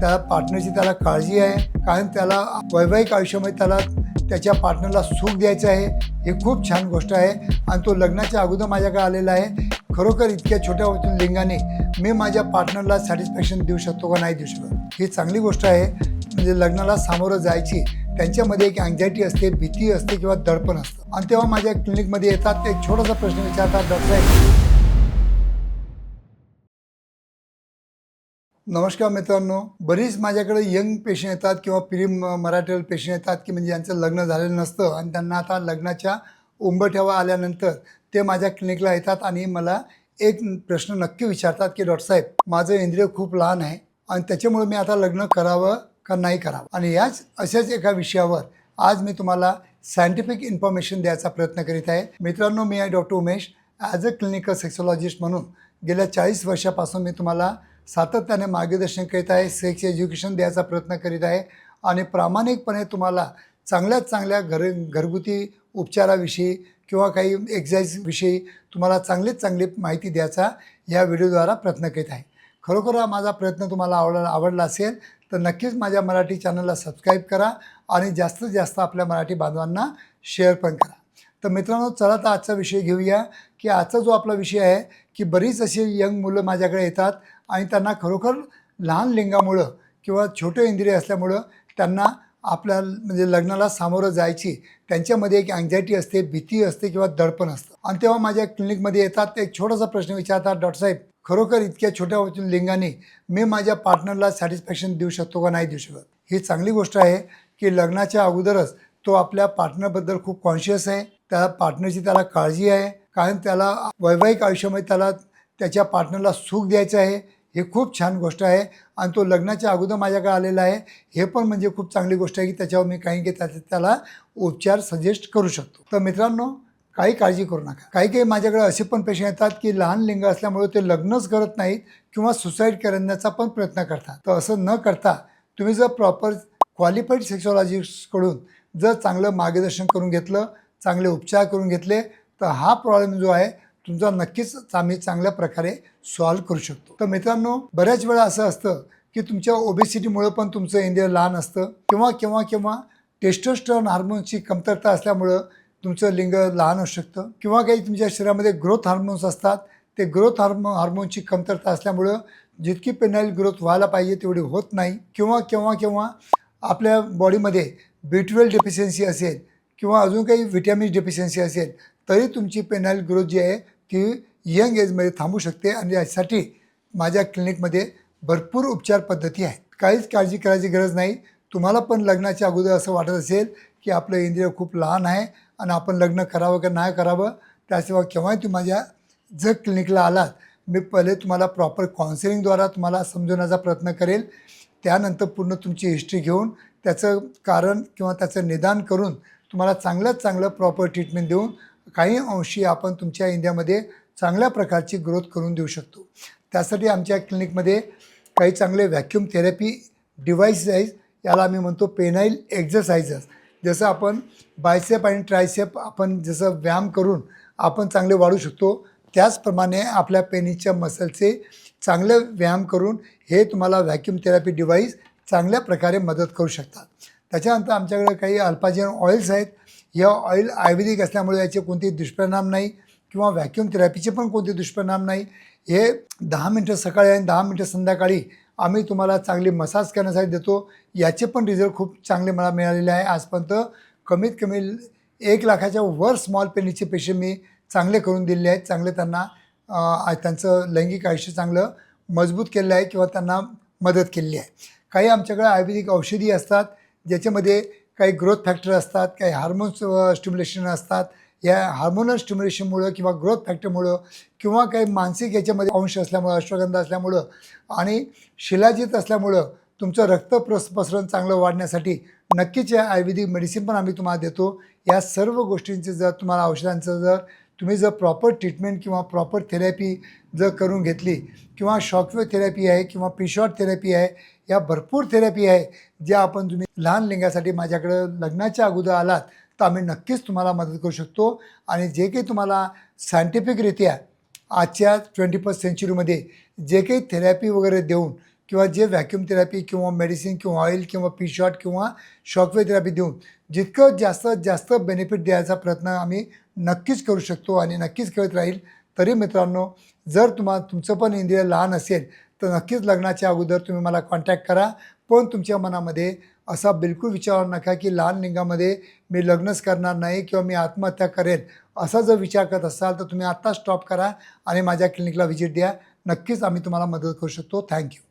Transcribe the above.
त्या पार्टनरची त्याला काळजी आहे. कारण त्याला वैवाहिक आयुष्यामध्ये त्याला त्याच्या पार्टनरला सुख द्यायचं आहे. हे खूप छान गोष्ट आहे. आणि तो लग्नाच्या अगोदर माझ्याकडे आलेला आहे. खरोखर इतक्या छोट्या लिंगाने मी माझ्या पार्टनरला सॅटिस्फॅक्शन देऊ शकतो का नाही देऊ शकत? ही चांगली गोष्ट आहे. म्हणजे लग्नाला सामोरं जायची त्यांच्यामध्ये एक अँझायटी असते भीती असते किंवा दडपण असतं. आणि तेव्हा माझ्या क्लिनिकमध्ये येतात ते एक छोटासा प्रश्न विचारतात डॉक्टर नमस्कार मित्रांनो. बरीच माझ्याकडे यंग पेशंट येतात किंवा प्री मराठी पेशंट येतात की म्हणजे यांचं लग्न झालेलं नसतं आणि त्यांना आता लग्नाच्या उंबरठ्यावर आल्यानंतर ते माझ्या क्लिनिकला येतात आणि मला एक प्रश्न नक्की विचारतात की डॉक्टर साहेब माझं इंद्रिय खूप लहान आहे आणि त्याच्यामुळे मी आता लग्न करावं का नाही करावं? आणि याच अशाच एका विषयावर आज मी तुम्हाला सायंटिफिक इन्फॉर्मेशन द्यायचा प्रयत्न करीत आहे. मित्रांनो मी आहे doctor Umesh. As a clinical sexologist म्हणून गेल्या चाळीस वर्षापासून मी तुम्हाला सातत्याने मार्गदर्शन करीत आहे सेक्स एज्युकेशन द्यायचा प्रयत्न करीत आहे आणि प्रामाणिकपणे तुम्हाला चांगल्यात चांगल्या घर घरगुती उपचाराविषयी किंवा काही एक्झाईजविषयी तुम्हाला चांगलीच चांगली माहिती द्यायचा या व्हिडिओद्वारा प्रयत्न करीत आहे. खरोखर हा माझा प्रयत्न तुम्हाला आवडला आवडला असेल तर नक्कीच माझ्या मराठी चॅनलला सबस्क्राईब करा आणि जास्तीत जास्त आपल्या मराठी बांधवांना शेअर पण करा. तर मित्रांनो चला तर आजचा विषय घेऊया की आजचा जो आपला विषय आहे की बरीच अशी यंग मुलं माझ्याकडे येतात आणि त्यांना खरोखर लहान लिंगामुळं किंवा छोटे इंद्रिय असल्यामुळं त्यांना आपल्या म्हणजे लग्नाला सामोरं जायची त्यांच्यामध्ये एक अँझायटी असते भीती असते किंवा दडपण असतं. आणि तेव्हा माझ्या क्लिनिकमध्ये येतात ते एक छोटासा प्रश्न विचारतात डॉक्टर साहेब खरोखर इतक्या छोट्या लिंगाने मी माझ्या पार्टनरला सॅटिस्फॅक्शन देऊ शकतो का? नाही देऊ शकत. ही चांगली गोष्ट आहे की लग्नाच्या अगोदरच तो आपल्या पार्टनरबद्दल खूप कॉन्शियस आहे त्या पार्टनरची त्याला काळजी आहे कारण त्याला वैवाहिक आयुष्यामध्ये त्याला त्याच्या पार्टनरला सुख द्यायचं आहे हे खूप छान गोष्ट आहे. आणि तो लग्नाच्या अगोदर माझ्याकडे आलेला आहे. हे पण म्हणजे खूप चांगली गोष्ट आहे की त्याच्यावर मी काही काही त्याचे त्याला उपचार सजेस्ट करू शकतो. तर मित्रांनो काही काळजी करू नका. काही काही माझ्याकडे असे पण पेशंट येतात की लहान लिंग असल्यामुळे ते लग्नच करत नाहीत किंवा सुसाईड करण्याचा पण प्रयत्न करतात. तर असं न करता तुम्ही जर प्रॉपर क्वालिफाईड सेक्सॉलॉजिस्टकडून जर चांगलं मार्गदर्शन करून घेतलं चांगले उपचार करून घेतले तर हा प्रॉब्लेम जो आहे तुमचा नक्कीच आम्ही चांगल्या प्रकारे सॉल्व्ह करू शकतो. तर मित्रांनो बऱ्याच वेळा असं असतं की तुमच्या ओबेसिटीमुळं पण तुमचं इंद्रिय लहान असतं. किंवा किंवा किंवा टेस्टोस्टरॉन हार्मोन्सची कमतरता असल्यामुळं तुमचं लिंग लहान असू शकतं. किंवा काही तुमच्या शरीरामध्ये ग्रोथ हार्मोन्स असतात. ते ग्रोथ हार्मो हार्मोनची कमतरता असल्यामुळं जितकी पेनाईल ग्रोथ व्हायला पाहिजे तेवढी होत नाही. किंवा केव्हा केव्हा आपल्या बॉडीमध्ये बी डेफिशियन्सी असेल किंवा अजून काही व्हिटॅमिन डेफिशियन्सी असेल तरी तुमची पेनाईल ग्रोथ जी आहे ती यंग एजमध्ये थांबू शकते आणि यासाठी माझ्या क्लिनिकमध्ये भरपूर उपचार पद्धती आहेत. काहीच काळजी करायची गरज नाही. तुम्हाला पण लग्नाच्या अगोदर असं वाटत असेल की आपलं इंद्रिय खूप लहान आहे आणि आपण लग्न करावं का नाही करावं त्याशिवाय केव्हाही तुम्ही माझ्या जर क्लिनिकला आलात मी पहिले तुम्हाला प्रॉपर काउन्सिलिंगद्वारा तुम्हाला समजवण्याचा प्रयत्न करेल. त्यानंतर पूर्ण तुमची हिस्ट्री घेऊन त्याचं कारण किंवा त्याचं निदान करून तुम्हाला चांगल्यात चांगलं प्रॉपर ट्रीटमेंट देऊन काही अंशी आपण तुमच्या इंडियामध्ये चांगल्या प्रकारची ग्रोथ करून देऊ शकतो. त्यासाठी आमच्या क्लिनिकमध्ये काही चांगले व्हॅक्यूम थेरपी डिव्हाइस आहेत याला आम्ही म्हणतो पेनाईल एक्झरसाइजेस जसं आपण बायसेप आणि ट्रायसेप आपण जसं व्यायाम करून आपण चांगले वाढू शकतो त्याचप्रमाणे आपल्या पेनीच्या मसलचे चांगले व्यायाम करून हे तुम्हाला व्हॅक्यूम थेरपी डिव्हाइस चांगल्या प्रकारे मदत करू शकतात. त्याच्यानंतर आमच्याकडे काही अल्पाजिन ऑइल्स आहेत. या ऑइल आयुर्वेदिक असल्यामुळे याचे कोणतेही दुष्परिणाम नाही किंवा व्हॅक्युम थेरपीचे पण कोणते दुष्परिणाम नाही. हे दहा मिनटं सकाळी आणि दहा मिनटं संध्याकाळी आम्ही तुम्हाला चांगली मसाज करण्यासाठी देतो. याचे पण रिझल्ट खूप चांगले मला मिळालेले आहे. आजपर्यंत कमीत कमी एक लाखाच्या वर स्मॉल पेनीचे पेशंट मी चांगले करून दिलेले आहेत. चांगले त्यांना त्यांचं लैंगिक आयुष्य चांगलं मजबूत केलेलं आहे किंवा त्यांना मदत केलेली आहे. काही आमच्याकडे आयुर्वेदिक औषधी असतात ज्याच्यामध्ये काही ग्रोथ फॅक्टर असतात काही हार्मोन्स स्टिम्युलेशन असतात. या हार्मोनल स्टिम्युलेशनमुळं किंवा ग्रोथ फॅक्टरमुळं किंवा काही मानसिक याच्यामध्ये अंश असल्यामुळं अश्वगंधा असल्यामुळं आणि शिलाजित असल्यामुळं तुमचं रक्त प्रस पसरण चांगलं वाढण्यासाठी नक्कीच या आयुर्वेदिक मेडिसिन पण आम्ही तुम्हाला देतो. या सर्व गोष्टींचे जर तुम्हाला औषधांचं जर तुम्ही जर प्रॉपर ट्रीटमेंट किंवा प्रॉपर थेरपी जर करून घेतली किंवा शॉकवेव थेरपी आहे किंवा पिशॉट थेरपी आहे या भरपूर थेरपी आहे ज्या आपण तुम्ही लहान लिंगासाठी माझ्याकडं लग्नाच्या अगोदर आलात तर आम्ही नक्कीच तुम्हाला मदत करू शकतो. आणि जे काही तुम्हाला सायंटिफिकरित्या आजच्या ट्वेंटी फर्स्ट सेंचुरीमध्ये जे काही थेरपी वगैरे देऊन किंवा जे व्हॅक्युम थेरपी किंवा मेडिसिन किंवा ऑइल किंवा पी शॉट किंवा शॉकवे थेरपी देऊन जितकं जास्तीत जास्त बेनिफिट द्यायचा प्रयत्न आम्ही नक्कीच करू शकतो आणि नक्कीच करत राहील. तरी मित्रांनो जर तुम्हा तुमचं पण इंद्रिय लहान असेल तर नक्कीच लग्नाच्या अगोदर तुम्ही मला कॉन्टॅक्ट करा. पण तुमच्या मनामध्ये असा बिलकुल विचार नका की लहान लिंगामध्ये मी लग्नच करणार नाही किंवा मी आत्महत्या करेल असा जर विचार करत असाल तर तुम्ही आत्ता स्टॉप करा आणि माझ्या क्लिनिकला व्हिजिट द्या. नक्कीच आम्ही तुम्हाला मदत करू शकतो. थँक्यू